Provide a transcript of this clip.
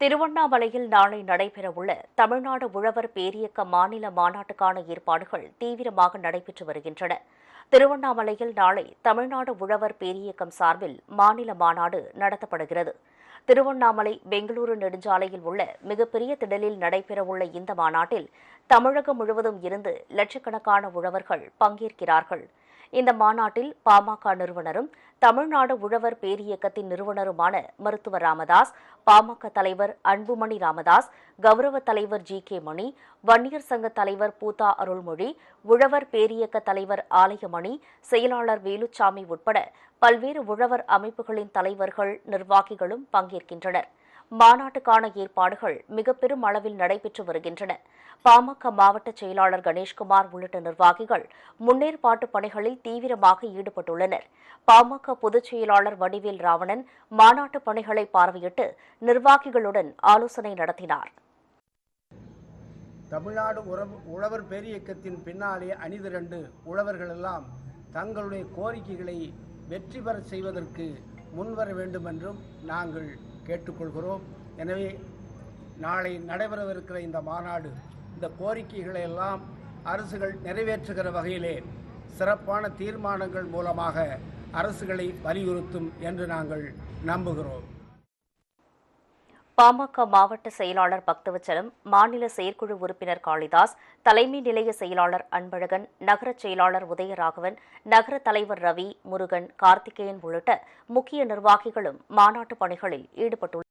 திருவண்ணாமலையில் நாளை நடைபெறவுள்ள தமிழ்நாடு உழவர் பேரியக்க மாநில மாநாட்டுக்கான ஏற்பாடுகள் தீவிரமாக நடைபெற்று வருகின்றன. திருவண்ணாமலையில் நாளை தமிழ்நாடு உழவர் பேரியக்கம் சார்பில் மாநில மாநாடு நடத்தப்படுகிறது. திருவண்ணாமலை பெங்களூரு நெடுஞ்சாலையில் உள்ள மிகப்பெரிய திடலில் நடைபெறவுள்ள இந்த மாநாட்டில் தமிழகம் முழுவதும் இருந்து லட்சக்கணக்கான உழவர்கள் பங்கேற்கிறார்கள். இந்த மாநாட்டில் பாமக நிறுவனரும் தமிழ்நாடு உழவர் பேரியக்கத்தின் நிறுவனருமான மருத்துவர் ராமதாஸ் பாமக தலைவர் அன்புமணி ராமதாஸ் கௌரவ தலைவர் ஜி கே மணி வன்னியர் சங்க தலைவர் பூதா அருள்மொழி உழவர் பேரியக்க தலைவர் ஆலயமணி செயலாளர் வேலுச்சாமி உட்பட பல்வேறு உழவர் அமைப்புகளின் தலைவர்கள் நிர்வாகிகளும் பங்கேற்கின்றனர். மாநாட்டுக்கான ஏற்பாடுகள் மிக பெரும் அளவில் நடைபெற்று வருகின்றன. பாமக மாவட்ட செயலாளர் கணேஷ்குமார் உள்ளிட்ட நிர்வாகிகள் முன்னேற்பாட்டு பணிகளில் தீவிரமாக ஈடுபட்டுள்ளனர். பாமக பொதுச் செயலாளர் வடிவேல் ராவணன் மாநாட்டு பணிகளை பார்வையிட்டு நிர்வாகிகளுடன் ஆலோசனை நடத்தினார். தமிழ்நாடு உறவு உழவர் பேரியக்கத்தின் பின்னாலே அணிதிரண்டு உழவர்கள் எல்லாம் தங்களுடைய கோரிக்கைகளை வெற்றி பெற செய்வதற்கு முன்வர வேண்டும் என்றும் நாங்கள் கேட்டுக்கொள்கிறோம். எனவே நாளை நடைபெறவிருக்கிற இந்த மாநாடு இந்த கோரிக்கைகளை எல்லாம் அரசுகள் நிறைவேற்றுகிற வகையிலே சிறப்பான தீர்மானங்கள் மூலமாக அரசுகளை வலியுறுத்தும் என்று நாங்கள் நம்புகிறோம். பாமக மாவட்ட செயலாளர் பக்தவச்சலம் மாநில செயற்குழு உறுப்பினர் காளிதாஸ் தலைமை நிலைய செயலாளர் அன்பழகன் நகர செயலாளர் உதயராகவன் நகர தலைவர் ரவி முருகன் கார்த்திகேயன் உள்ளிட்ட முக்கிய நிர்வாகிகளும் மாநாட்டு பணிகளில் ஈடுபட்டுள்ளனர்.